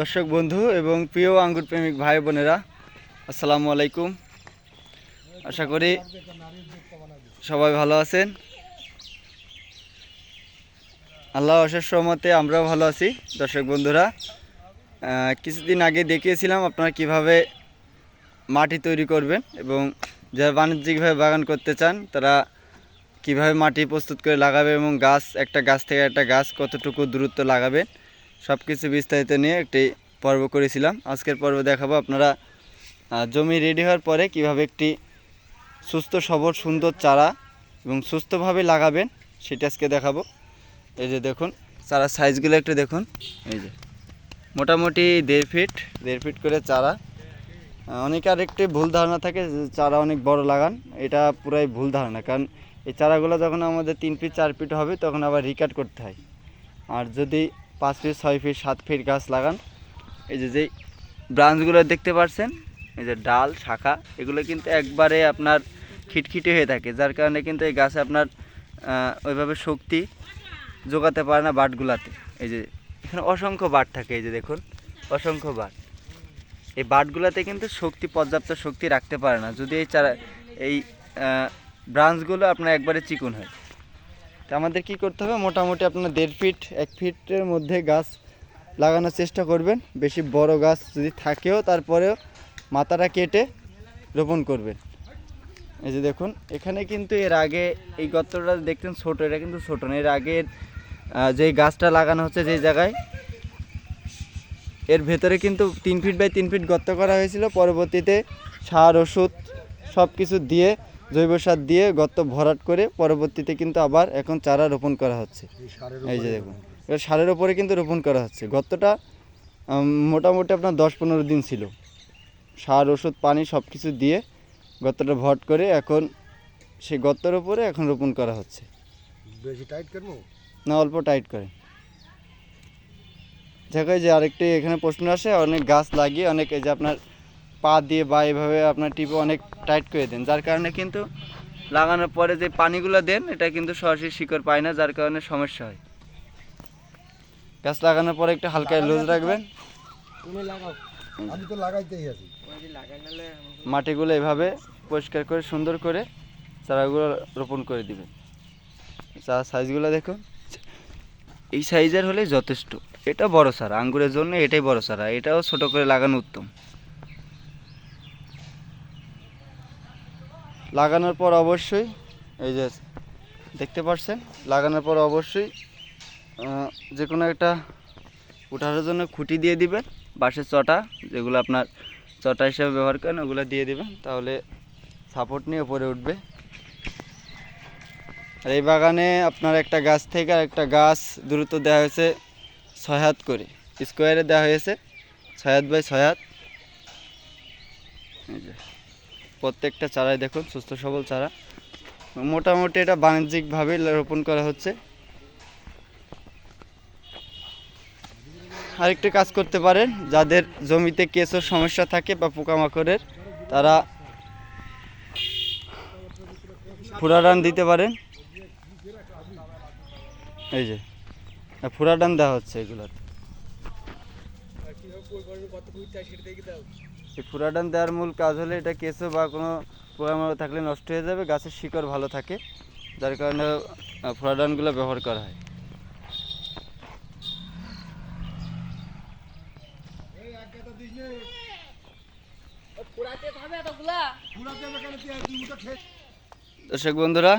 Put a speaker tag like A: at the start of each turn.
A: দর্শক বন্ধু এবং প্রিয় আঙ্গুর প্রেমিক ভাই বোনেরা, আসসালামু আলাইকুম। আশা করি সবাই ভালো আছেন। আল্লাহ অশেষ সহমতে আমরাও ভালো আছি, দর্শক বন্ধুরা। কিছুদিন আগে দেখিয়েছিলাম আপনারা কীভাবে মাটি তৈরি করবেন এবং যারা বাণিজ্যিকভাবে বাগান করতে চান, তারা কীভাবে মাটি প্রস্তুত করে লাগাবে এবং গাছ, একটা গাছ থেকে একটা গাছ কতটুকু দূরত্ব লাগাবে। সব কিছু বিস্তারিত নিয়ে একটি পর্ব করেছিলাম। আজকের পর্ব দেখাবো আপনারা জমি রেডি হওয়ার পরে কীভাবে একটি সুস্থ, সবল, সুন্দর চারা এবং সুস্থভাবে লাগাবেন সেটা আজকে দেখাবো। এই যে দেখুন, চারা সাইজগুলো একটু দেখুন। এই যে, মোটামুটি দেড় ফিট দেড় ফিট করে চারা। অনেকে আরেকটি ভুল ধারণা থাকে চারা অনেক বড় লাগান। এটা পুরাই ভুল ধারণা, কারণ এই চারাগুলো যখন আমাদের তিন ফিট চার ফিট হবে, তখন আবার রিকাট করতে হয়। আর যদি পাঁচ ফিট, ছয় ফিট, সাত ফিট গাছ লাগান। এই যে যেই ব্রাঞ্চগুলো দেখতে পাচ্ছেন এই যে ডাল, শাখা, এগুলো কিন্তু একবারে আপনার খিটখিটে হয়ে থাকে, যার কারণে কিন্তু এই গাছে আপনার ওইভাবে শক্তি যোগাতে পারে না বাটগুলাতে। এই যে এখানে অসংখ্য বাট থাকে, এই যে দেখুন, অসংখ্য বাট। এই বাটগুলোতে কিন্তু শক্তি, পর্যাপ্ত শক্তি রাখতে পারে না। যদি এই চারা, এই ব্রাঞ্চগুলো আপনার একবারে চিকুন হয়। তো আমাদের কি করতে হবে? মোটামুটি আপনার দেড় ফিট, এক ফিটের মধ্যে গাছ লাগানোর চেষ্টা করবেন। বেশি বড় গাছ যদি থাকেও, তারপরেও মাথাটা কেটে রোপণ করবেন। এই যে দেখুন, এখানে কিন্তু এর আগে এই গর্তটা দেখতেন ছোটো, এটা কিন্তু ছোটো না। এর আগের যে গাছটা লাগানো হচ্ছে যে জায়গায়, এর ভেতরে কিন্তু তিন ফিট বাই তিন ফিট গর্ত করা হয়েছিল। পরবর্তীতে সার, ওষুধ সব কিছু দিয়ে জৈব সার দিয়ে গর্ত ভরাট করে পরবর্তীতে কিন্তু আবার এখন চারা রোপণ করা হচ্ছে। এই যে দেখুন। এটা সারের ওপরে কিন্তু রোপণ করা হচ্ছে। গর্তটা মোটামুটি আপনার দশ পনেরো দিন ছিল। সার ওষুধ পানি সব কিছু দিয়ে গর্তটা ভরাট করে এখন সেই গর্তের ওপরে এখন রোপণ করা হচ্ছে।
B: বেশি টাইট করব?
A: না অল্প টাইট করে। দেখো যে আরেকটি এখানে প্রশ্ন আসে অনেক গাছ লাগিয়ে অনেক এই যে আপনার পা দিয়ে বা এভাবে আপনার টিপে অনেক টাইট করে দেন যার কারণে কিন্তু লাগানোর পরে যে পানিগুলো দেন এটা কিন্তু সরাসরি শিকড় পায় না যার কারণে সমস্যা হয়। গাছ লাগানোর পরে একটু হালকা লুজ রাখবেন।
B: তুমি লাগাও। আমি তো লাগাইতেই আছি।
A: মাটিগুলো এভাবে পরিষ্কার করে সুন্দর করে চারাগুলো রোপণ করে দিবেন। চারা সাইজগুলো দেখুন। এই সাইজের হলে যথেষ্ট। এটা বড় সারা আঙ্গুরের জন্য এটাই বড় সারা এটাও ছোট করে লাগানো উত্তম। লাগানোর পর অবশ্যই, এই যে দেখতে পাচ্ছেন লাগানোর পর অবশ্যই যে কোনো একটা উঠানোর জন্য খুঁটি দিয়ে দিবেন, বাঁশের চটা, যেগুলো আপনার চটা হিসেবে ব্যবহার করেন, ওগুলো দিয়ে দেবেন, তাহলে সাপোর্ট নিয়ে উপরে উঠবে। আর এই বাগানে আপনার একটা গাছ থেকে আর একটা গাছ দূরত্ব দেওয়া হয়েছে ছয় হাত করে স্কোয়ারে দেওয়া হয়েছে, ছয় হাত বাই ছয় হাত। এই যে। প্রত্যেকটা চারাই দেখুন, সুস্থ সবল চারা। মোটামুটি এটা বাণিজ্যিকভাবে রোপণ করা হচ্ছে। আরেকটি কাজ করতে পারেন, যাদের জমিতে কেঁচোর সমস্যা থাকে বা পোকামাকড়ের, তারা ফুরাডান দিতে পারেন। এই যে ফুরাডান দেওয়া হচ্ছে এগুলোতে। এই ফুরাডান দেওয়ার মূল কাজ হলে এটা কেঁচো বা কোনো পোকামাকড় থাকলে নষ্ট হয়ে যাবে গাছের শিকড় ভালো থাকে যার কারণে ফুরাডানগুলো ব্যবহার করা হয়। দর্শক বন্ধুরা